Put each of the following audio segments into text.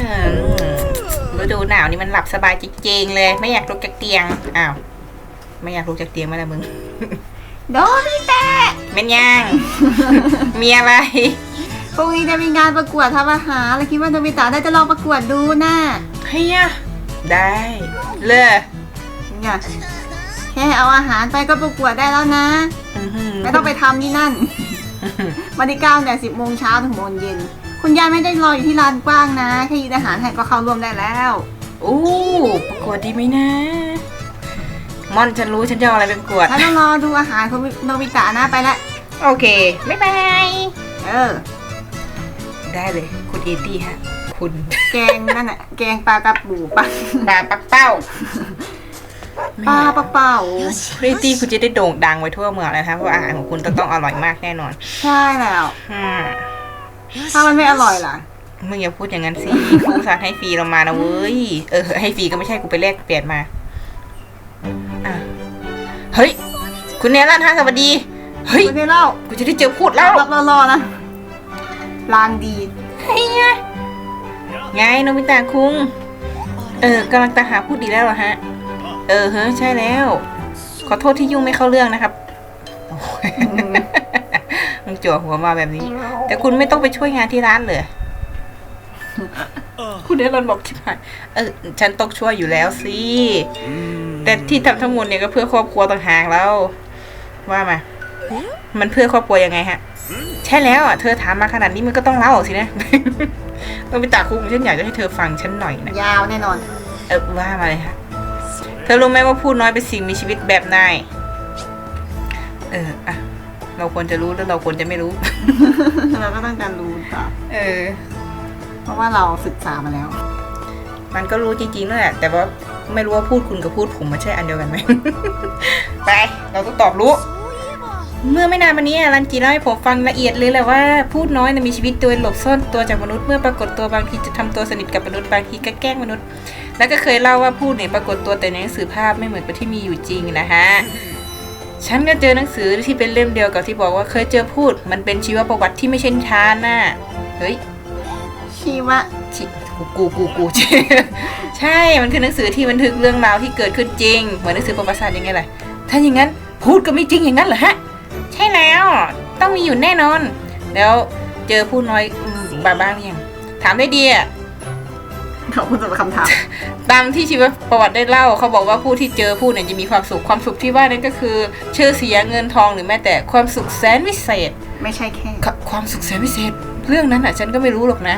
อืมฤดูหนาวนี่มันหลับสบายจริงๆเลย ไม่อยากลุกจากเตียง อ้าว ไม่อยากลุกจากเตียงมาแล้วมึง โดมิแตะเป็นยัง มีอะไร พรุ่งนี้จะมีงานประกวดทำอาหารแล้วคิดว่าโดมิตะน่าจะลองประกวดดูนะเฮียได้ เลยเนี่ยแค่เอาอาหารไปก็ประกวดได้แล้วนะอื้อหือไม่ต้องไปทำที่นั่นวันที่เก้าแต่สิบโมงเช้าถึงโมงเย็น คุณยายไม่ได้รออยู่ที่ลานกว้างนะ แค่ยืนอาหารให้ก็เข้าร่วมได้แล้วอู้ประกวดดีไหมนะ ม่อนฉันรู้ฉันจะเอาอะไรไปประกวดถ้าต้องรอดูอาหารคุณโนบิตะนะไปละ โอเค บ๊ายบาย เออ ได้เลย คุณเอตี้ฮะ คุณ แกงนั่นน่ะ แกงปลากระปูปลาปลาปักเป้าปลาปลาเป่า คุณเอตี้คุณจะได้โด่งดังไปทั่วเมืองเลยนะคะเพราะว่าอาหารของคุณต้องต้องอร่อยมากแน่นอน ใช่แล้ว อืม ถ้ามันไม่อร่อยล่ะมึงอย่าพูดอย่างนั้นสิกูอุตสาห์ให้ฟรีเรามานะเว้ย เออ ให้ฟรีก็ไม่ใช่กูไปแลกเปลี่ยนมา อะ เฮ้ย คุณเนลันฮะสวัสดี เฮ้ย ไม่ได้เล่ากูจะได้เจอพูดแล้วรับรอๆนะลางดีเฮ้ยไงไงโนบิตะคุง เออกำลังตามหาพูดดีแล้วเหรอฮะ เออเฮ้ยใช่แล้ว ขอโทษที่ยุ่งไม่เข้าเรื่องนะครับ โอ้ยมึงจั่วหัวมาแบบนี้ แต่คุณไม่ต้องไปช่วยงานที่ร้านเลยคุณเดลอนบอกชิบหายเออฉันต้องช่วยอยู่แล้วสิแต่ที่ทำทั้งหมดเนี่ยก็เพื่อครอบครัวต่างหากแล้ว ว่ามา มันเพื่อครอบครัวยังไงฮะ ใช่แล้วอะเธอถามมาขนาดนี้มันก็ต้องเล่าสินะต้องไปตาคุงฉันอยากจะให้เธอฟังฉันหน่อยนะยาวแน่นอน เออว่ามาเลยค่ะเธอรู้ไหมว่าพูดน้อยเป็นสิ่งมีชีวิตแบบนายเอออะ เราควรจะรู้แล้วเราควรจะไม่รู้ เราก็ต้องการรู้ต่อเออ เพราะว่าเราศึกษามาแล้ว มันก็รู้จริงๆนั่นแหละแต่ว่าไม่รู้ว่าพูดคุณกับพูดผมมันใช่อันเดียวกันไหม ไป เราต้องตอบรู้ เมื่อไม่นานมานี้อะรันจีเล่าให้ผมฟังละเอียดเลยแหละว่าพูดน้อยนะมีชีวิตโดยหลบซ่อนตัวจากมนุษย์เมื่อปรากฏตัวบางทีจะทำตัวสนิทกับมนุษย์บางทีก็แกล้งมนุษย์ แล้วก็เคยเล่าว่าพูดเนี่ยปรากฏตัวแต่ในหนังสือภาพไม่เหมือนกับที่มีอยู่จริงนะฮะ ฉันก็เจอหนังสือที่เป็นเล่มเดียวกับที่บอกว่าเคยเจอพูด มันเป็นชีวประวัติที่ไม่ใช่นิทานน่ะเฮ้ยชีวะชิกูกูกูกูใช่ มันคือหนังสือที่บันทึกเรื่องราวที่เกิดขึ้นจริง เหมือนหนังสือประวัติศาสตร์ยังไงล่ะถ้าอย่างนั้นพูดก็ไม่จริงอย่างนั้นเหรอฮะ ใช่แล้ว ต้องมีอยู่แน่นอน แล้วเจอผู้น้อยอืมบาบ้างหรือยังถามได้ดีอะ เขาพูดสำหรับคำถาม ตามที่ชีวประวัติได้เล่า เขาบอกว่าผู้ที่เจอผู้เนี่ยจะมีความสุขความสุขที่ว่านั้นก็คือ ชื่อเสียงเงินทองหรือแม้แต่ความสุขแสนวิเศษ ไม่ใช่แค่คความสุขแสนพิเศษ เรื่องนั้นอะฉันก็ไม่รู้หรอกนะ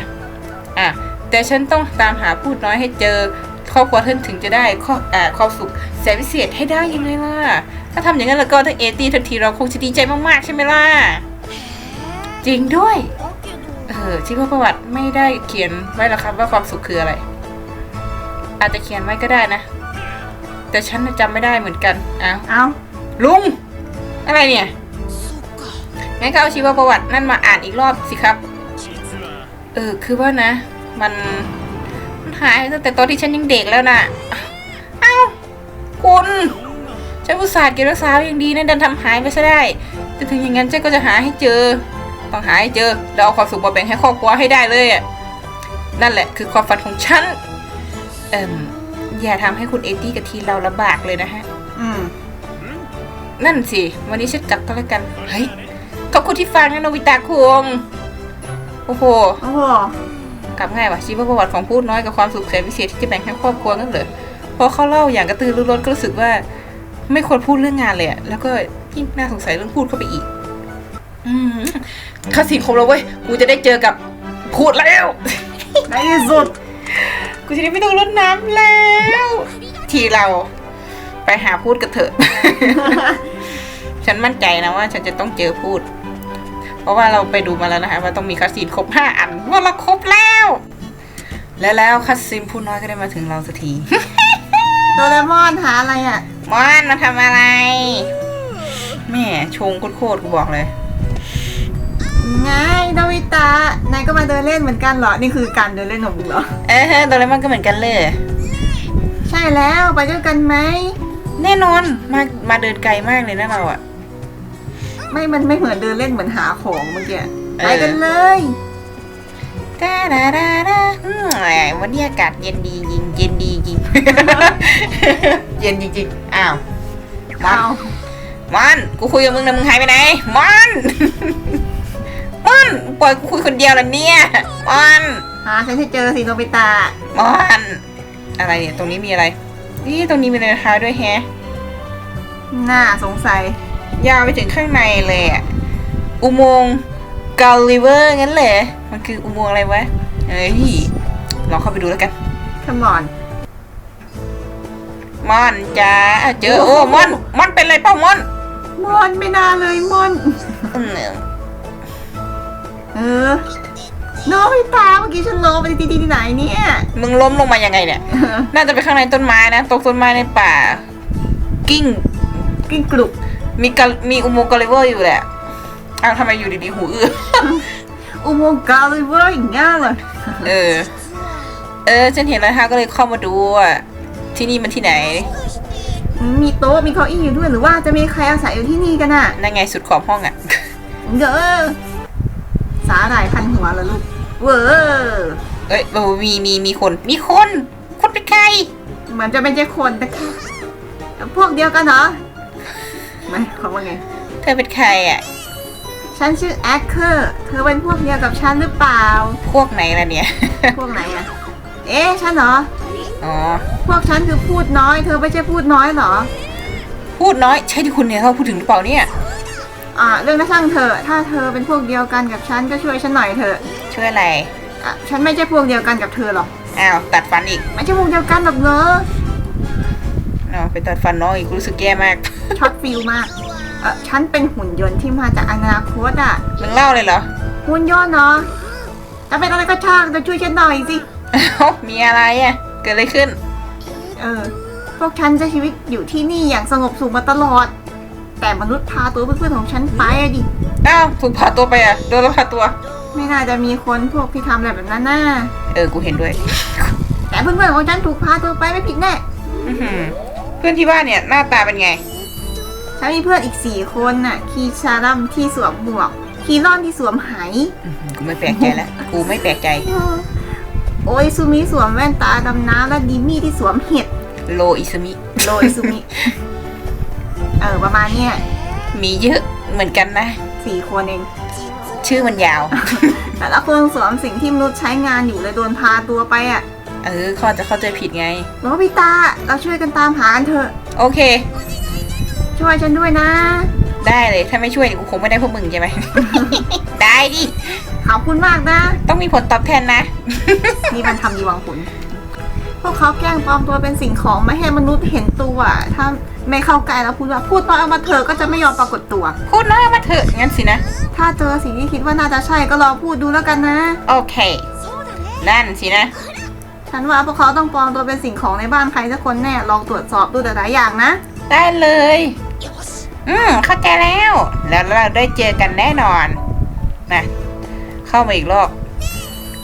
อะแต่ฉันต้องตามหาพูดน้อยให้เจอครอบครัวท่านถึงจะได้ข้ออ่าความสุขแสนพิเศษให้ได้ยังไงล่ะ ถ้าทำอย่างนั้นแล้วก็ทั้งเอตี้ทั้งทีเราคงจะดีใจมากๆใช่ไหมล่ะ จริงด้วย เออชีวประวัติไม่ได้เขียนไว้หรอกครับว่าความสุขคืออะไร อาจจะเขียนไว้ก็ได้นะ แต่ฉันน่ะจำไม่ได้เหมือนกันอ้าวเอ้าลุง อะไรเนี่ยงั้นก็เอาชีวประวัตินั่นมาอ่านอีกรอบสิครับ เออ คือว่านะ มันมันหายตั้งแต่ตอนที่ฉันยังเด็กแล้วนะเอ้าคุณฉันอุตส่าห์เก็บรักษาไว้อย่างดีนะดันทำหายไปซะได้ แต่ถึงอย่างนั้นเจ๊ก็จะหาให้เจอ ต้องหาให้เจอแล้วเอาความสุขมาแบ่งให้ครอบครัวให้ได้เลยอะนั่นแหละคือความฝันของฉันเอ่มอย่าทำให้คุณเอตี้กับทีมเราลำบากเลยนะฮะ อืม นั่นสิ วันนี้ฉันกลับก็แล้วกัน เฮ้ย ขอบคุณที่ฟังนะโนบิตะคุงโอ้โห โอ้โห กลับง่ายว่ะชีวประวัติของพูดน้อยกับความสุขแสนพิเศษที่จะแบ่งให้ครอบครัวนั่นเหรอพอเขาเล่าอย่างกระตือรือร้นก็รู้สึกว่า ไม่ควรพูดเรื่องงานเลยอะแล้วก็ยิ่งน่าสงสัยเรื่องพูดเข้าไปอีก อืมถ้าสิ่งครบแล้วเว้ย กูจะได้เจอกับพูดแล้ว ในที่สุด กูจะได้ไม่ต้องรดน้ำแล้ว ทีเราไปหาพูดกันเถอะ ฉันมั่นใจนะว่า ฉันจะต้องเจอพูด เพราะว่าเราไปดูมาแล้วนะคะว่าต้องมีคัสซีนครบห้าอันว่าเราครบแล้ว และแล้วคัสซีนพูดน้อยก็ได้มาถึงเราสักที โดเรมอนหาอะไรอะ มอนมาทำอะไร แม่ชงโคตรๆกูบอกเลย ไงโนบิตะนายก็มาเดินเล่นเหมือนกันเหรอ นี่คือการเดินเล่นของมึงเหรอ เออโดเรมอนก็เหมือนกันเลย ใช่แล้วไปด้วยกันไหม แน่นอน มา มาเดินไกลมากเลยนะเราอะ ไม่มันไม่เหมือนเดินเล่นเหมือนหาของเมื่อกี้เออ ไปกันเลยแดาดาดาดาอืมแหมวันนี้อากาศเย็นดีจริงเย็นดีจริง เย็นจริงๆอ้าวมอนเอา มอน กูคุยกับมึงนะมึงหายไปไหน มอน มอนปล่อยกูคุยคนเดียวแล้วเนี่ยมอนหาฉันให้เจอสิโนบิตะมอนอะไรเนี่ยตรงนี้มีอะไรนี่ตรงนี้มีรองเท้าด้วยแฮะน่าสงสัย ยาวไปถึงข้างในเลยอะอุโมงค์กาลิเวอร์งั้นเลยมันคืออุโมงค์อะไรวะเฮ้ยลองเข้าไปดูแล้วกัน come on มอนจ้าอะเจอโอ้มอนมอนเป็นไรเปล่ามอน มอนไม่น่าเลยมอน อืม เออโนบิตะเมื่อกี้ฉันโลไปที่ที่ไหนเนี่ย มึงล้มลงมายังไงเนี่ย น่าจะไปข้างในต้นไม้นะตกต้นไม้ในป่า กิ้ง กิ้งกลุกมีกะมีอุโมงค์กาลิเวอร์อยู่แหละอ้าวทำไมอยู่ดีๆหูอื้ออุโมงค์กาลิเวอร์อย่างเงี้ยเลยเออ เออฉันเห็นแล้วฮะก็เลยเข้ามาดูว่าที่นี่มันที่ไหน มีโต๊ะมีเก้าอี้อยู่ด้วยหรือว่าจะมีใครอาศัยอยู่ที่นี่กันน่ะนั่นไงสุดขอบห้องอะเด้อสาหร่ายพันหัวเหรอลูก เวอร์เอ้ยเออมีมีมีคน มีคน คนเป็นใครเหมือนจะเป็นเจ้าคนแต่แค่พวกเดียวกันเหรอไม่เขาว่าไง เธอเป็นใครอะ ฉันชื่อแอคเคอร์ เธอเป็นพวกเดียวกับฉันหรือเปล่า พวกไหนล่ะเนี่ย พวกไหนอะเอ๊ะฉันเหรอ อ๋อ พวกฉันคือพูดน้อย เธอไม่ใช่พูดน้อยเหรอ พูดน้อยใช่ที่คุณเนี่ยเขาพูดถึงหรือเปล่าเนี่ย อ่าเรื่องนั้นช่างเธอะถ้าเธอเป็นพวกเดียวกันกับฉันก็ช่วยฉันหน่อยเถอะช่วยอะไรอะฉันไม่ใช่พวกเดียวกันกับเธอหรอกอ้าวตัดฟันอีกไม่ใช่พวกเดียวกันหรอกเนอะอ้าวไปตัดฟันน้องอีกรู้สึกแย่มาก ช็อตฟิลมากเออฉันเป็นหุ่นยนต์ที่มาจากอนาคตอะมึงเล่าเลยเหรอหุ่นยนต์เนาะจะเป็นอะไรก็ช่างจะช่วยฉันหน่อยสิเอ้ามีอะไรอะเกิดอะไรขึ้น เออพวกฉันใช้ชีวิตอยู่ที่นี่อย่างสงบสุขมาตลอด แต่มนุษย์พาตัวเพื่อนๆของฉันไปอะดิ อ้าวถูกพาตัวไปอะโดนแล้วพาตัว ไม่น่าจะมีคนพวกที่ทำอะไรแบบนั้นน่ะเออ กูเห็นด้วย แต่เพื่อนๆของฉันถูกพาตัวไปไม่ผิดแน่ อื้อหือเพื่อนที่บ้านเนี่ยหน้าตาเป็นไง ฉันมีเพื่อนอีกสี่คนน่ะ คีชารัมที่สวมหมวก คีรอนที่สวมไหอื้อหือกูไม่แปลกใจแล้ว กูไม่แปลกใจ โอยซูมิสวมแว่นตาดำน้ำและดิมี่ที่สวมเห็ดโลอิสมิโรยซูมิ เออประมาณเนี้ยมีเยอะเหมือนกันนะ สี่คนเอง ชื่อมันยาว แต่ละคนสวมสิ่งที่มนุษย์ใช้งานอยู่เลยโดนพาตัวไปอะเออเขาอาจจะเข้าใจผิดไง โนบิตาเราช่วยกันตามหากันเถอะ โอเค ช่วยฉันด้วยนะ ได้เลยถ้าไม่ช่วยกูคงไม่ได้พวกมึงใช่ไหม ได้ดิ ขอบคุณมากนะ ต้องมีผลตอบแทนนะ นี่มันทำดีหวังผล พวกเขาแกล้งปลอมตัวเป็นสิ่งของไม่ให้มนุษย์เห็นตัวถ้า ไม่เข้าใกล้แล้วพูดว่าพูดน้อยออกมาเถอะก็จะไม่ยอมปรากฏตัว พูดน้อยมาเถอะงั้นสินะ ถ้าเจอสิ่งที่คิดว่าน่าจะใช่ก็ลองพูดดูแล้วกันนะ โอเค นั่นสินะ ฉันว่าพวกเขาต้องปลอมตัวเป็นสิ่งของในบ้านใครสักคนแน่ลองตรวจสอบดูแต่หลายอย่างนะ ได้เลย อืมเข้าใจแล้ว แล้วเราได้เจอกันแน่นอนนะเข้ามาอีกรอบ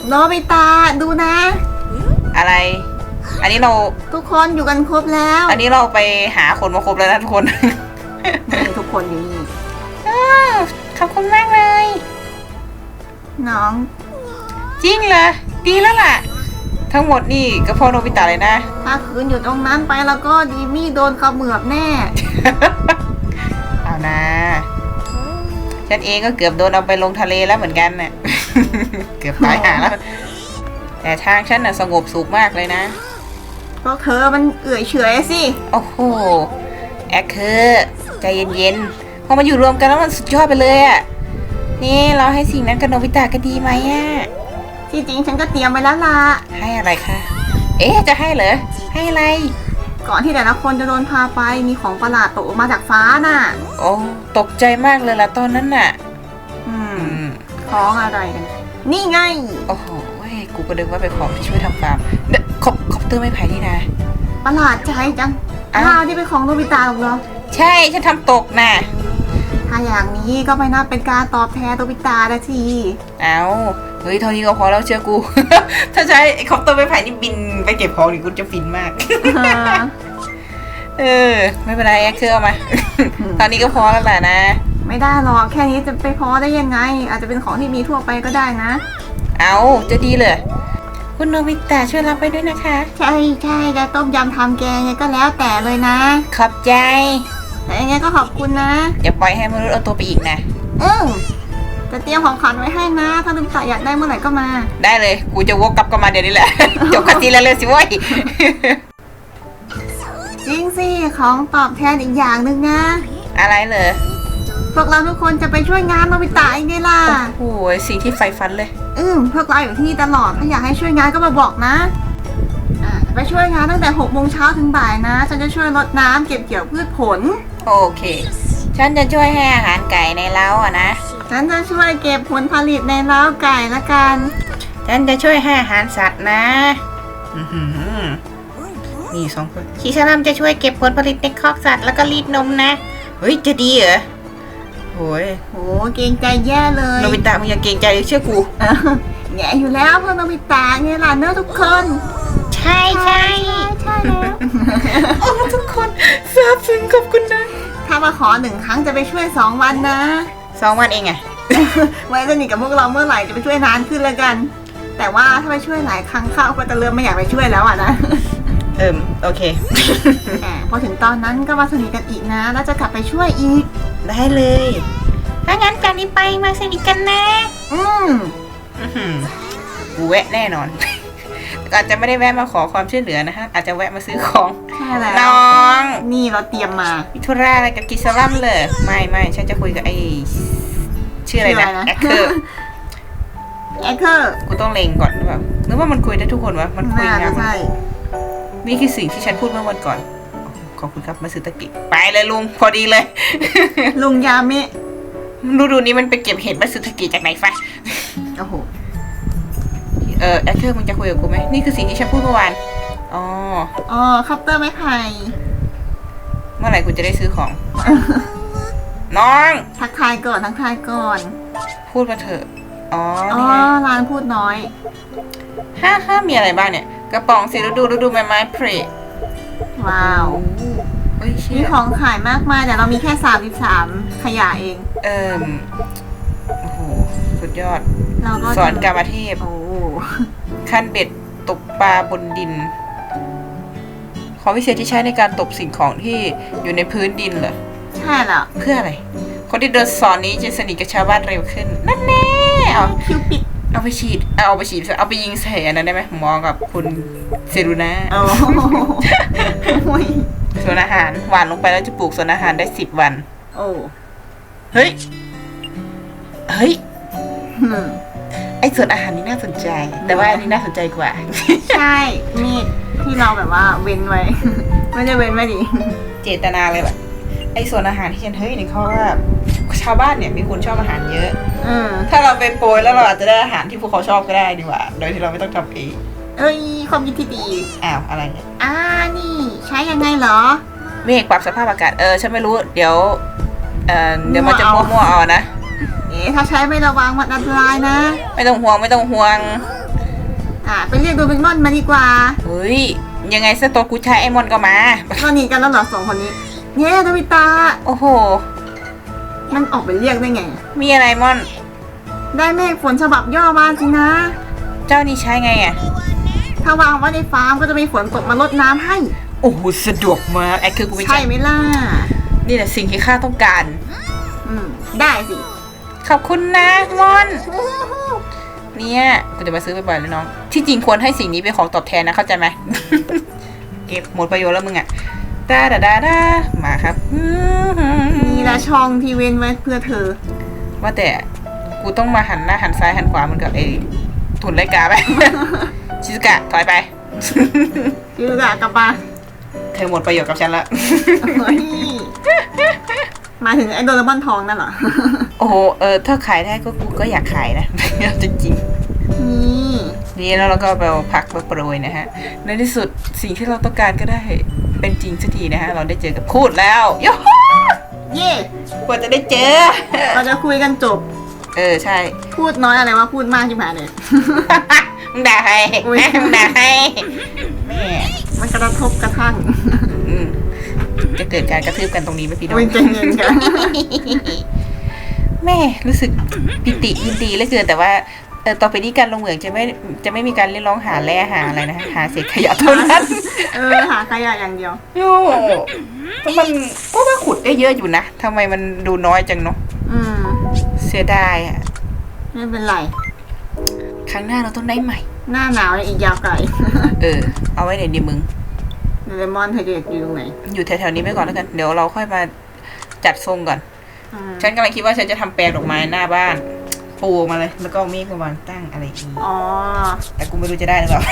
โนบิตาดูนะ อะไร อันนี้เรา ทุกคนอยู่กันครบแล้วอันนี้เราไปหาคนมาครบแล้วนะทุกคน นี่ทุกคนอยู่นี่ อ้าวขอบคุณมากเลย น้องจริงเหรอ ดีแล้วล่ะ ทั้งหมดนี่ก็เพอโนบิตะเลยนะ ถ้าคืนอยู่ตรงนั้นไปแล้วก็ดีมี่โดนเขมือบแน่ เอานะ ฉันเองก็เกือบโดนเอาไปลงทะเลแล้วเหมือนกันน่ะ เกือบตายหาแล้ว แต่ทางฉันน่ะสงบสุขมากเลยนะ เพราะเธอมันเอื่อยเฉยสิ โอ้โห แอคเคอร์ใจเย็นๆ พอมาอยู่รวมกันแล้วมันสุดยอดไปเลยอะ่ะนี่เราให้สิ่งนั้นกับโนบิตะกันดีไหมอะ่ะที่จริงฉันก็เตรียมไว้แล้วล่ะ ให้อะไรคะ เอ๊ะ จะให้เหรอ ให้อะไร ก่อนที่แต่ละคนจะโดนพาไปมีของประหลาดตกลงมาจากฟ้าน่ะ โอ้ตกใจมากเลยล่ะตอนนั้นน่ะ อืมอืมของอะไรกัน นี่ไง โอ้โหเว้ยกูก็นึกว่าเป็นของที่ช่วยทำฟาร์มเดยว คอปคอปเตอร์ไม่ไผ่นี่นะ ประหลาดใจจังอ้าวอ้าวที่เป็นของโนบิตะหรอกเหรอใช่ฉันทำตกน่ะถ้าอย่างนี้ก็ไม่นับเป็นการตอบแทนโนบิตะนะทีเอาเฮ้ยเท่านี้ก็พอแล้วเชื่อกู ถ้าใช้ไอ้คอปเตอร์ไม่ไผ่นี่บินไปเก็บของนี่กูจะฟินมากเออ ไม่เป็นไรแอคเคอร์เอามา ตอนนี้ก็พอแล้วแหละนะ ไม่ได้หรอกแค่นี้จะไปพอได้ยังไง อาจจะเป็นของที่มีทั่วไปก็ได้นะ เอาจะดีเลย คุณโนบิตะช่วยรับไปด้วยนะคะ ใช่ใช่จะต้มยำทำแกงไงก็แล้วแต่เลยนะขอบใจแต่ยังไงก็ขอบคุณนะ อย่าปล่อยให้มนุษย์เอาตัวไปอีกนะอืมจะเตรียมของขวัญไว้ให้นะ ถ้าลุงตาอยากได้เมื่อไหร่ก็มา ได้เลย กูจะวกกลับกันมาเดี๋ยวนี้แหละ จบกันทีละเรื่องสิเว้ย จริงสิของตอบแทนอีกอย่างหนึ่งนะ อะไรเหรอ พวกเราทุกคนจะไปช่วยงานโนบิตะอีกนี่ล่ะ โอ้ยสิ่งที่ใฝ่ฝันเลย อืมพวกเราอยู่ที่นี่ตลอด ถ้าอยากให้ช่วยงานก็มาบอกนะ อ่าไปช่วยงานตั้งแต่หกโมงเช้าถึงบ่ายนะ ฉันจะช่วยรดน้ำเก็บเกี่ยวพืชผล โอเค ฉันจะช่วยให้อาหารไก่ในเล้าอะนะ ฉันจะช่วยเก็บผลผลิตในเล้าไก่ละกัน ฉันจะช่วยให้อาหารสัตว์นะอื้อหือนี่สองคนชิซารัมจะช่วยเก็บผลผลิตในคอกสัตว์แล้วก็รีดนมนะ เฮ้ย จะดีเหรอ โอ้ยโหเกรงใจแย่เลยโนบิตะมึงอย่าเกรงใจเลยเชื่อกู เออแง่อยู่แล้วเพื่อนโนบิตะไงล่ะเนอะทุกคน ใช่ใช่ใช่แล้วโอ้ทุกคนซาบซึ้งขอบคุณนะถ้ามาขอหนึ่งครั้งจะไปช่วยสองวันนะ สองวันเองไง ไว้สนิทกับพวกเราเมื่อไหร่จะไปช่วยนานขึ้นแล้วกัน แต่ว่าถ้าไปช่วยหลายครั้งเข้าก็จะเริ่มไม่อยากไปช่วยแล้วอะนะ เอิมโอเค อ่าพอถึงตอนนั้นก็มาสนิทกันอีกนะ แล้วจะกลับไปช่วยอีก ได้เลยถ้างั้นจากนี้ไปมาสนิทกันนะ อืมอื้อหือกูแวะแน่นอนแต่อาจจะไม่ได้แวะมาขอความช่วยเหลือนะฮะอาจจะแวะมาซื้อของใช่แล้วน้อง นี่เราเตรียมมามิทุราอะไรกับกิสลัมเลย ไม่ไม่ฉันจะคุยกับไอ้ชื่ออะไรนะแอคเคอร์แอคเคอร์กูต้องเลงก่อนหรือเปล่าหรือว่ามันคุยได้ทุกคนวะมันคุยน่างานจะใช่นี่คือสิ่งที่ฉันพูดเมื่อวันก่อน ขอบคุณครับมาซื้อตะกิไปเลยลุงพอดีเลย ลุงยาเมะฤดูนี้มันไปเก็บเห็ดมาซื้อตะกิจากไหนฟะโอ้โหเออแอคเคอร์มึงจะคุยกับกูไหมนี่คือสิ่งที่ฉันพูดเมื่อวานอ๋ออ๋อคัพเตอร์ไม้ไผ่เมื่อไหร่กูจะได้ซื้อของ น้อง ทักทายก่อนทักทายก่อน พูดมาเถอะอ๋ออ๋อนี่ไงร้านพูดน้อย ห้าห้ามีอะไรบ้างเนี่ย กระป๋องสีฤดูฤดูใบไม้เพร ว้าวเฮ้ยมีเชี่ยของขายมากมายแต่เรามีแค่สามสิบสามขยะเอง เอ่มโอ้โห สุดยอด เราก็สอนกรรมเทพ โอ้ขั้นเบ็ดตกปลาบนดิน ของวิเศษที่ใช้ในการตบสิ่งของที่อยู่ในพื้นดินเหรอ ใช่แล้วเพื่ออะไร คนที่เดินสอนนี้จะสนิทกับชาวบ้านเร็วขึ้น นั่นแน่เอาคิวปิด เอาไปฉีด เอาไปฉีด เอาไปยิงใส่อันนั้นได้ไหมหมอกับคุณเซรุนาโอ้โอ้ยสวนอาหารหวานลงไปแล้วจะปลูกสวนอาหารได้สิบวัน โอ้ เฮ้ย เฮ้ยหืมไอ้สวนอาหารนี่น่าสนใจ แต่ว่าอันนี้น่าสนใจกว่า ใช่ มีดที่เราแบบว่าเว้นไว้ ไม่ได้เว้นไว้ดิเจตนาเลยแบบไอ้สวนอาหารที่ฉันเฮ้ยนี่เขาว่าชาวบ้านเนี่ยมีคนชอบอาหารเยอะ อืมถ้าเราไปโปรยแล้วเราอาจจะได้อาหารที่พวกเขาชอบก็ได้ดีกว่า โดยที่เราไม่ต้องทำเองเอ้ยความคิดที่ดี อ้าวอะไรเนี่ยอ่านี่ ใช้ยังไงเหรอ เมฆปรับสภาพอากาศเออฉันไม่รู้เดี๋ยวเออเดี๋ยวมันจะมั่วเอา มั่วๆเอานะเอ๊ะถ้าใช้ไม่ระวังมันอันตรายนะ ไม่ต้องห่วงไม่ต้องห่วงอ่าไปเรียกโดเรมอนมาดีกว่าเฮ้ยยังไงซะตัวกูใช้ไอมอนก็มาก็หนีกันแล้วเหรอสองคนนี้เย้โดบิตาโอ้โห มันออกไปเรียกได้ไง มีอะไรมอน ได้เมฆฝนฉบับย่อมาสินะ เจ้านี่ใช้ไงอะ ถ้าวางไว้ในฟาร์มก็จะมีฝนตกมาลดน้ำให้ โอ้โหสะดวกมากไอ้คือกูไม่ใช่ใช่ไหมล่ะ นี่แหละสิ่งที่ข้าต้องการ อืม ได้สิ ขอบคุณนะมอน เนี่ยกูจะมาซื้อบ่อยๆเลยน้อง ที่จริงควรให้สิ่งนี้เป็นของตอบแทนนะเข้าใจไหม เก็บหมดประโยชน์แล้วมึงอะดาดาดาดามาครับ มีละช่องที่เว้นไว้เพื่อเธอ ว่าแต่กูต้องมาหันหน้าหันซ้ายหันขวาเหมือนกับไอ้ทุนไรกาไป ชิสกะถอยไปชื่อกะกลับมาเธอหมดประโยชน์กับฉันละเฮ้ยมาถึงไอ้โดเรมอนทองนั่นเหรอ โอ้โห เออ ถ้าขายได้ก็กูก็อยากขายนะจริงๆนี่นี่แล้วเราก็ไปเอาพักมาโปรยนะฮะ ในที่สุดสิ่งที่เราต้องการก็ได้เป็นจริงสักทีนะฮะ เราได้เจอกับคูดแล้วโยฮู เย่กว่าจะได้เจอ เราจะคุยกันจบ เออใช่ พูดน้อยอะไรวะพูดมากจิ๋มหายเลยมึงด่าใครอุ๊ย มึงด่าใครแม่มันกระทบกระทั่งอืมจะเกิดการกระทืบกันตรงนี้ไหมพี่น้อง เว้นใจเย็นกัน แม่รู้สึกปิติยินดีเหลือเกินแต่ว่า เออต่อไปนี้การลงเหมืองจะไม่จะไม่มีการเรียกร้องหาแร่หาอะไรนะหาเศษขยะเท่านั้นเออหาขยะอย่างเดียวโย่แต่มันก็ว่าขุดได้เยอะอยู่นะทำไมมันดูน้อยจังเนาะอืมเสียดายอะไม่เป็นไร ครั้งหน้าเราต้องได้ใหม่ หน้าหนาวเนี่ยอีกยาวไกลเออ เอาไว้ไหนดีมึงเลมอนเธอจะอยู่ตรงไหนอยู่แถวๆนี้ไปก่อนแล้วกันเดี๋ยวเราค่อยมาจัดทรงก่อน อืมฉันกำลังคิดว่าฉันจะทำแปลงดอกไม้หน้าบ้าน ปูออกมาเลย แล้วก็เอาเมฆมาวางตั้งอะไรอีกอ๋อแต่กูไม่รู้จะได้หรือเปล่า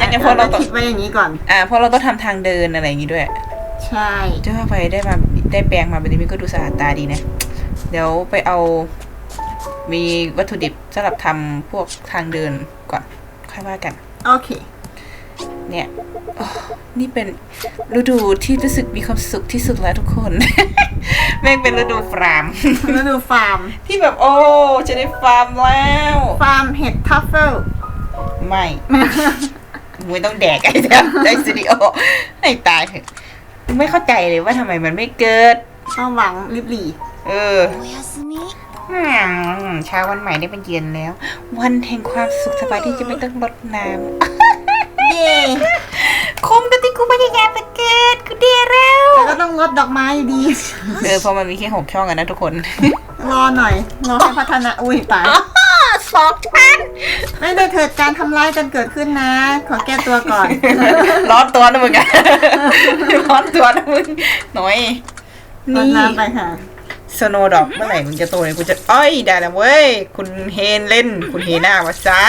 ยังไงพอเราต้องคิดไว้อย่างนี้ก่อน อ่าเพราะเราต้องทำทางเดินอะไรอย่างงี้ด้วย ใช่จะว่าไปได้มาได้แปลงมาแบบนี้มันก็ดูสะอาดตาดีนะ เดี๋ยวไปเอา มีวัตถุดิบสำหรับทำพวกทางเดินก่อน ค่อยว่ากัน โอเค เนี่ยโอ้นี่เป็นฤดูที่รู้สึกมีความสุขที่สุดแล้วทุกคน แม่งเป็นฤดูฟาร์มฤดูฟาร์ม ที่แบบโอ้จะได้ฟาร์มแล้ว ฟาร์มเห็ดทัฟเฟิลไม่ไม่ต้องแดกไอ้เจ้าไอสตูดิโอให้ตายเถอะไม่เข้าใจเลยว่าทำไมมันไม่เกิดความหวังริบหรี่เอออืมเช้าวันใหม่ได้เป็นเย็นแล้ว วันแห่งความสุขสบายที่จะไม่ต้องรดน้ เย่ำคุ้มกับที่กูพยายามจะเกิดกูเดีแล้วแต่ก็ต้องลดดอกไม้อยู่ดี เออเพราะมันมีแค่หกช่องอะนะทุกคนรอหน่อย รอให้พัฒนาอุ้ยตายสองพันไม่ได้เกิดการทำร้ายกันเกิดขึ้นนะ ขอแก้ตัวก่อน ร้อนตัวนะมึงอะร้อนตัวนะมึงหน่อยรดนี่ น้ำไปค่ะ สโนดอกเมื่อไหร่มึงจะโตเนี่ยกูจะอ้อยได้แล้วเว้ย คุณเฮนเล่น คุณเฮน่าวะซะ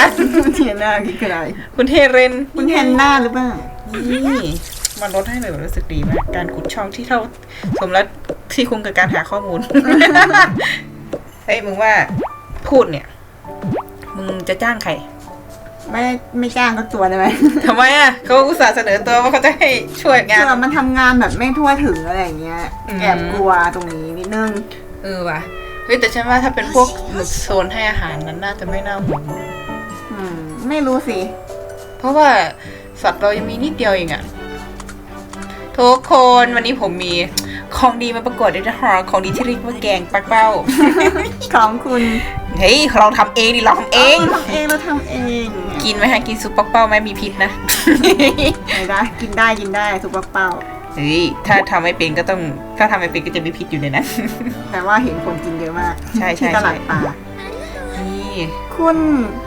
เทียนหน้าคืออะไรคุณเฮเรนคุณแฮนหน้าหรือเปล่านี่มันลดให้เลยแบบรู้สึกดีมากการขุดช่องที่เท่าสมแล้วที่คุ้มกับการหาข้อมูลเฮ้ยมึงว่าพูดเนี่ย มึงจะจ้างใคร ไม่ไม่จ้างก็ตัวได้ไหมทำไมอะเขาอุตส่าห์เสนอตัวว่าเขาจะให้ช่วยงาน เผื่อมันทำงานแบบไม่ทั่วถึงอะไรอย่างเงี้ย อืม แอบกลัวตรงนี้นิดนึง เออว่ะเฮ้ยแต่ฉันว่าถ้าเป็นพวกโซนให้อาหารนั้นน่าจะไม่น่าห่วงอืม ไม่รู้สิ เพราะว่าสัตว์เรายังมีนิดเดียวเองอะทุกคนวันนี้ผมมีของดีมาประกวดด้วยนะฮะของดีที่เรียกว่าแกงปักเป้าของคุณเฮ้ยเราทำเองดิเราทำเองเราทำเองเราทำเอง กินไหมฮะกินซุปปักเป้าไหมมีพิษนะ ไม่ได้กินได้กินได้ทุกปักเป้า เฮ้ยถ้าทำไม่เป็นก็ต้องถ้าทำไม่เป็นก็จะมีพิษอยู่ในนั้น แต่ว่าเห็นคนกินเยอะมากใช่ใช่ ที่ตลาดใช่ปลานี่คุณ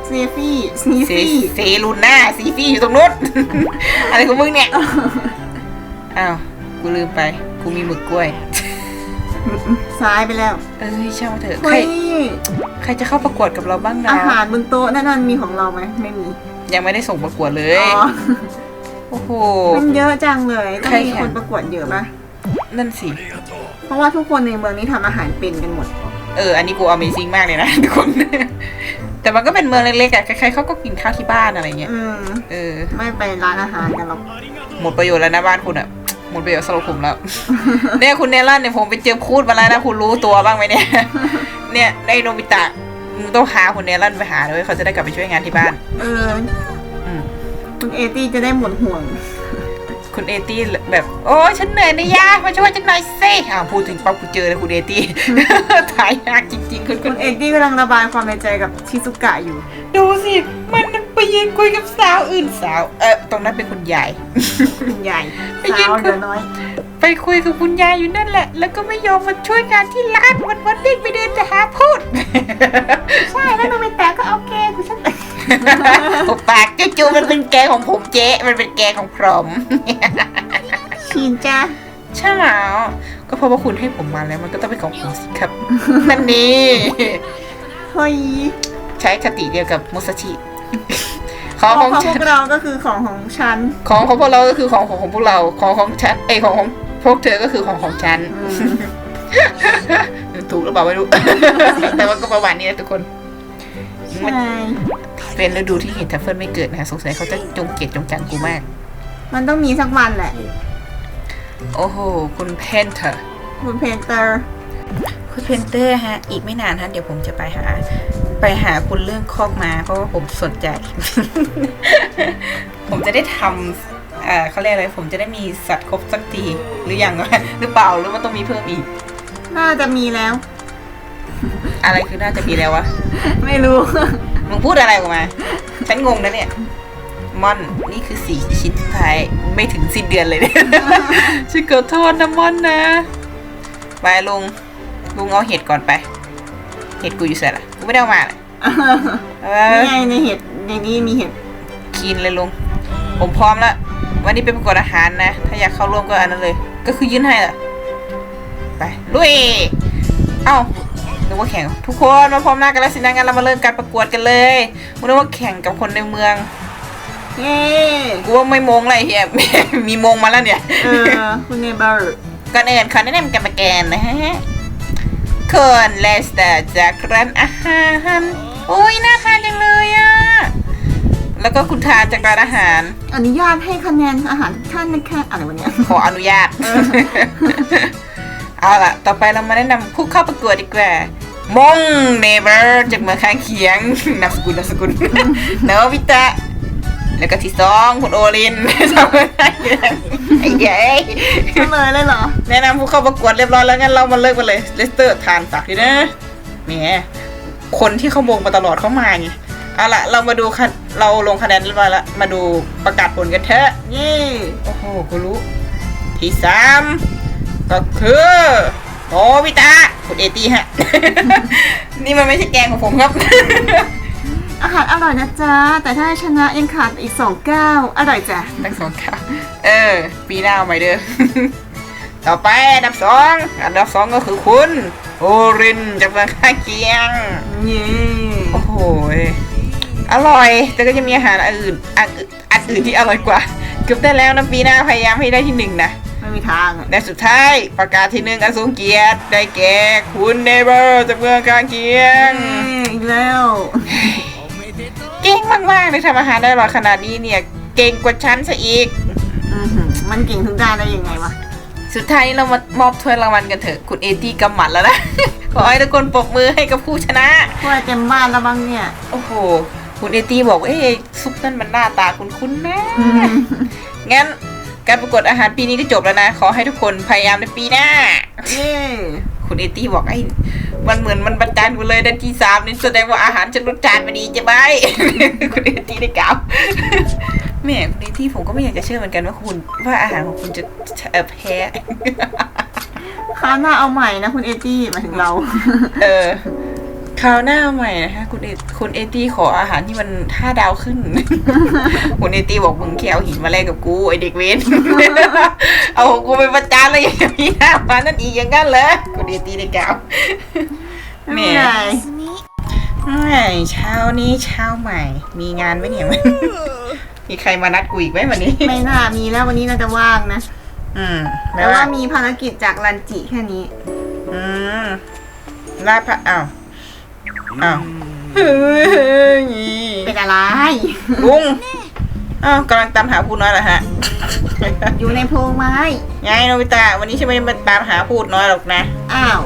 เซฟี่ซีเซฟี่เซรุน่าซีฟี่อยู่ตรงนู้น อะไรของมึงเนี่ย อ้าว กูลืมไป กูมีหมึกกล้วย ซ้ายไปแล้วเอ้ยช่างมาเถอะใครเฮ้ยใครจะเข้าประกวดกับเราบ้างนะอาหารบนโต๊ะนั่นมันมีของเราไหมไม่มียังไม่ได้ส่งประกวดเลยอ๋อโอ้โห มันเยอะจังเลยต้องใครมีแข่ง คนประกวดเยอะปะนั่นสิเพราะว่าทุกคนในเมืองนี้ทำอาหารเป็นกันหมด เอออันนี้กู Amazing มากเลยนะ ทุกคน แต่มันก็เป็นเมืองเล็กๆอะใครๆเขาก็กินข้าวที่บ้านอะไรเงี้ยอืม เออ ไม่ไปร้านอาหารกันหรอกหมดประโยชน์แล้วนะบ้านคุณอะ หมดไปแล้วสำหรับผมแล้ว เนี่ยคุณเนล่าเนี่ยผมไปเจอพูดมาแล้วนะคุณรู้ตัวบ้างไหมเนี่ย เนี่ยในโนบิตะมึงต้องหาคุณเนล่าไปหาเลยเขาจะได้กลับไปช่วยงานที่บ้าน เออคุณเอตี้จะได้หมดห่วง คุณเอตี้แบบโอ้ยฉันเหนื่อยนะยากมาช่วยฉันหน่อยสิอ่าพูดถึงปั๊บกูเจอเลยคุณเอตี้ ถ่ายยากจริงๆคุณคุคุณณเอตี้กำลังระบายความในใจกับชิซุกะอยู่ ดูสิมันไปยืนคุยกับสาวอื่นสาวเออตรงนั้นเป็นคุณยาย คุณใหญ่ไปกินสาวเหลือน้อย ไปคุยกับคุณยายอยู่นั่นแหละ แล้วก็ไม่ยอมมาช่วยงานที่ร้านวันวันๆวิ่งไปเดินแต่หาพูด ใช่ แล้วมันไม่แต่ก็โอเคกูฉัน ผมปากจู่ๆมันเป็นแกงของผมเจ๊ มันเป็นแกงของผมชินจ้าใช่แล้วก็เพราะว่าคุณให้ผมมาแล้วมันก็ต้องเป็นของผมสิครับ นั่นนี่เฮ้ยใช้คติเดียวกับมุสชิขขอองงของของพฉัวนกเราก็คือของของฉัน ของของพวกเราก็คือของของของพวกเรา ของของฉันเอยของของพวกเธอก็คือของของฉันอืมถูกหรือเปล่าไม่รู้ แต่ว่าก็ประมาณนี้นะทุกคนมันใช่ เป็นฤดูที่เห็นทัฟเฟิลไม่เกิดนะคะสงสัยเขาจะจงเกลียดจงจังกูมาก มันต้องมีสักวันแหละโอ้โห คุณเพนเตอร์คุณเพนเตอร์คุณเพนเตอร์ฮะ อีกไม่นานฮะ เดี๋ยวผมจะไปหา ไปหาคุณเรื่องคอกมาเพราะว่าผมสนใจ ผมจะได้ทำเอ่อเขาเรียกอะไร ผมจะได้มีสัตว์ครบสักทีหรือยังวะหรือเปล่าหรือว่าต้องมีเพิ่มอีก น่าจะมีแล้ว อะไรคือน่าจะมีแล้ววะ ไม่รู้ มึงพูดอะไรออกมา ฉันงงนะเนี่ยม่อนนี่คือสี่ชิ้นสุดท้ายไม่ถึงสิ้นเดือนเลยเนี่ยฉันขอโทษนะม่อนนะไปลุงลุงเอาเห็ดก่อนไป เห็ดกูอยู่เสร็จละกูไม่ได้เอามาเลยเออนี่ไงในเห็ดในนี้มีเห็ดกินเลยลุงผมพร้อมแล้ววันนี้เป็นประกวดอาหารนะ ถ้าอยากเข้าร่วมก็อันนั้นเลย ก็คือยื่นให้ล่ะไปลุยเอ้า นึกว่าแข่งทุกคนมาพร้อมหน้ากันแล้วสินะงั้นเรามาเริ่มการประกวดกันเลยกูนึกว่าแข่งกับคนในเมืองเย้กูว่าไม่มงอะไรเฮียมีมงมาแล้วเนี่ยเออคุณเนเบอร์ก่อนอื่นขอแนะนำกรรมการนะฮะคนเลสเตอร์จากร้านอาหารโอ้ยน่าทานจังเลยอะแล้วก็คุณทานจากร้านอาหาร อนุญาตให้คะแนนอาหารทุกท่านนะคะอะไรวะเนี่ยขออนุญาต เอาล่ะ ต่อไปเรามาแนะนำผู้เข้าประกวดดีกว่ามงเนเบอร์จากเมืองข้างเคียงนามสกุลนามสกุลเนวิตะแล้วก็ที่สองคุณโอลินจากเมืองข้างเคียงไอ้เย้ยเฉลยเลยเหรอ แนะนำผู้เข้าประกวดเรียบร้อยแล้วงั้นเรามาเลิกกันเลยเลสเตอร์ทานสักดีนะแหมคนที่เขามงมาตลอดเขามาไงเอาล่ะเรามาดูคะเราลงคะแนนเรียบร้อยแล้วมาดูประกาศผลกันเถอะเย้โอ้โหกูรู้ที่สาม ก็คือโนบิตะคุณเอตี้ฮะ นี่มันไม่ใช่แกงของผมครับ อาหารอร่อยนะจ๊ะ แต่ถ้าชนะยังขาดอีกสองแก้วอร่อยจ้ะทั้งสองครับเออ ปีหน้าเอาใหม่เด้อ ต่อไปอันดับสองอันดับสองก็คือคุณโอรินจากเมืองข้างเคียง เย้โอ้โหยอร่อย แต่ก็จะมีอาหารอันอื่นอันอื่นอันอื่นที่อร่อยกว่า เกือบได้แล้วนะปีหน้าพยายามให้ได้ที่หนึ่งนะ ไม่มีทางอะและสุดท้ายประกาศที่หนึ่งอันสูงเกียรติได้แก่คุณเนเบอร์จากเมืองกลางเคียงเย้อีกแล้ว เก่งมากๆเลยทำอาหารได้อร่อยขนาดนี้เนี่ย เก่งกว่าฉันซะอีก อื้อหือมันเก่งทุกด้านได้ยังไงวะ สุดท้ายนี้เรามามอบถ้วยรางวัลกันเถอะ คุณเอตี้กำหมัดแล้วนะ ขอให้ทุกคนปรบมือให้กับผู้ชนะถ้วยเต็มบ้านแล้วบ้างเนี่ย โอ้โห คุณเอตี้บอกว่าเอ้ยซุปนั่นมันหน้าตาคุ้นๆนะอืมงั้น การประกวดอาหารปีนี้ก็จบแล้วนะ ขอให้ทุกคนพยายามในปีหน้าเย้คุณเอตี้บอกไอ้มันเหมือนมันประจานกูเลยดันที่สามนี่แสดงว่าอาหารฉันรสจานมาดีจะไหมคุณเอตี้ได้กล่าวแม่คุณเอตี้ผมก็ไม่อยากจะเชื่อเหมือนกันว่าคุณ ว่าอาหารของคุณจะเอ่อแพ้คราวหน้าเอาใหม่นะคุณเอจี้หมายถึงเรา เออ คราวหน้าใหม่นะคะคุณเอคุณเอตี้ขออาหารที่มันห้าดาวขึ้น คุณเอตี้บอกมึงแค่เอาหินมาแลกกับกูไอเด็กเว้นเอาของกูไปประจานเลยอย่างนี้หน้ามานั่นอีกอย่างนั้นเหรอคุณเอตี้ได้กล่าวไม่เป็นไรไม่เช้านี้เช้าใหม่ มีงานไหมเนี่ยมีใครมานัดกูอีกไหมวันนี้ ไม่น่ามีแล้ววันนี้น่าจะว่างนะ อืมแต่ว่ามีภารกิจจากรันจิแค่นี้ อืมลาพระอ้าว อ้าวเฮ้ยเป็นอะไร ลุงอ้าวกำลังตามหาพูดน้อยเหรอฮะ อยู่ในโพรงไม้ ไงโนบิตะวันนี้ฉันไม่ได้มาตามหาพูดน้อยหรอกนะอ้าว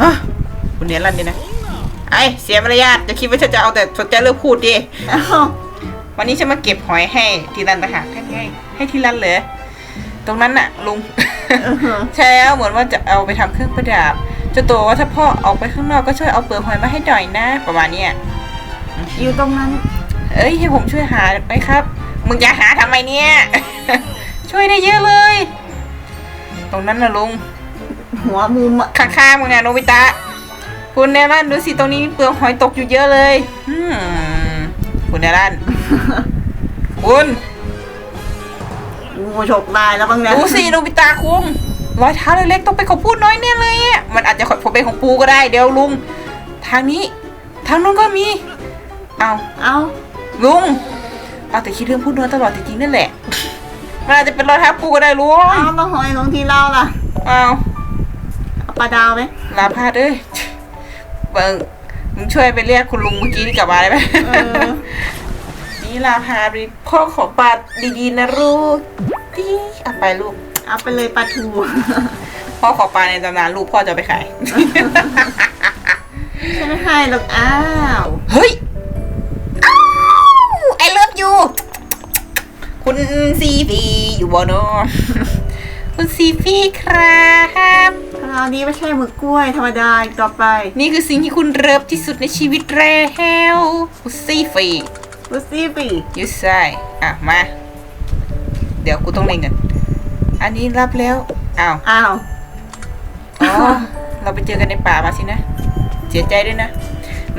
ฮะคุณเนียนรันดีนะไอเสียมารยาทจะคิดว่าฉันจะเอาแต่สนใจเรื่องพูดดิอ้าว วันนี้ฉันมาเก็บหอยให้ทีรันต่างหากให้ไงให้ทีรันเลย ตรงนั้นน่ะลุงเออใช่แล้วเหมือนว่าจะเอาไปทำเครื่องประดับเจ้าตัวว่าถ้าพ่อออกไปข้างนอกก็ช่วยเอาเปลือกหอยมาให้หน่อยนะ ประมาณเนี้ยอยู่ตรงนั้น เอ้ยให้ผมช่วยหาไหมครับ มึงจะหาทำไมเนี่ย ช่วยได้เยอะเลย ตรงนั้นนะลุง หัวมุมอะข้างๆมึงเนี่ยโนบิตะ คุณเนรันดูสิตรงนี้มีเปลือกหอยตกอยู่เยอะเลย อืมคุณเนรันคุณ งูฉกได้แล้วบ้างนะดูสิโนบิตะคุงรอยเท้าเล็กๆต้องเป็นของพูดน้อยแน่เลยอะมันอาจจะผมเป็นของปูก็ได้เดี๋ยวลุง ทางนี้ ทางนู้นก็มี เอาเอาลุงเอาแต่คิดเรื่องพูดน้อยตลอดจริงๆนั่นแหละมันอาจจะเป็นรอยเท้าปูก็ได้ลุงเอามาหอยลงที่เราล่ะเอาเอาปลาดาวไหมลาพาดเอ้ยเบิงมึงช่วยไปเรียกคุณลุงเมื่อกี้นี่กลับมาได้ไหมเออนี่ลาพาดิพ่อขอปาดดีๆนะลูก พี่เอาไปลูก เอาไปเลยปลาทูพ่อขอปลาในตำนานลูกพ่อจะเอาไปขาย ฉันไม่ให้หรอกอ้าว เฮ้ย อ้าวไอเลิฟยูคุณซีฟีอยู่บ่เนอะคุณซีฟีครับครัราวนี้ไม่ใช่หมึกกล้วยธรรมดาอีกต่อไป นี่คือสิ่งที่คุณเริบที่สุดในชีวิตแล้วอุซี่ฟรีลูซี่ปี ยูไซอะ มา เดี๋ยวกูต้องเล่นกัน อันนี้รับแล้ว อ้าว อ้าว อ๋อ เราไปเจอกันในป่ามาสินะ เสียใจด้วยนะ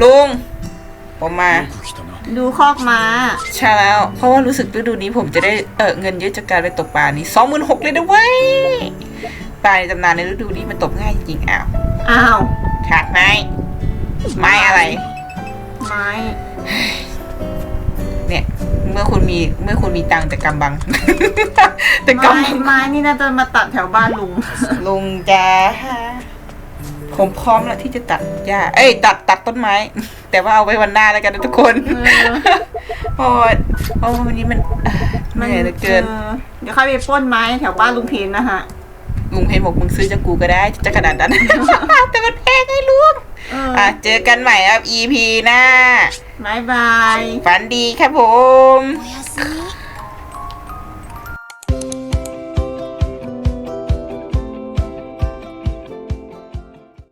ลุง ผมมา ดูคอกม้าใช่แล้ว เพราะว่ารู้สึกฤดูนี้ผมจะได้เออเงินเยอะจากการไปตกปลานี้สองหมื่นหกเลยนะเว้ยปลาในตำนานในฤดูนี้มันตกง่ายจริงๆอ้าว อ้าวขาดไม้ ไม้อะไร ไม้ เนี่ย เมื่อคุณมีเมื่อคุณมีตังค์แต่กำบัง แต่ไม้กำบังไม้นี่น่าจะมาตัดแถวบ้านลุง ลุงจ้าผมพร้อมแล้วที่จะตัดหญ้า เอ้ย ตัดตัดต้นไม้ แต่ว่าเอาไว้วันหน้าแล้วกันนะทุกคนเออ เพราะว่าเพราะว่าวันนี้มันเอ่อเหนื่อยเหลือเกินออเดี๋ยวค่อยไปปล้นไม้แถวบ้านลุงเพนนะฮะ ลุงเพนบอกมึงซื้อจากกูก็ได้จะขนาดนั้น แต่มันแพงไงลุง เออ อ่ะ เจอกันใหม่ครับ EP หน้า บายบาย ฝันดีครับผม おやすみ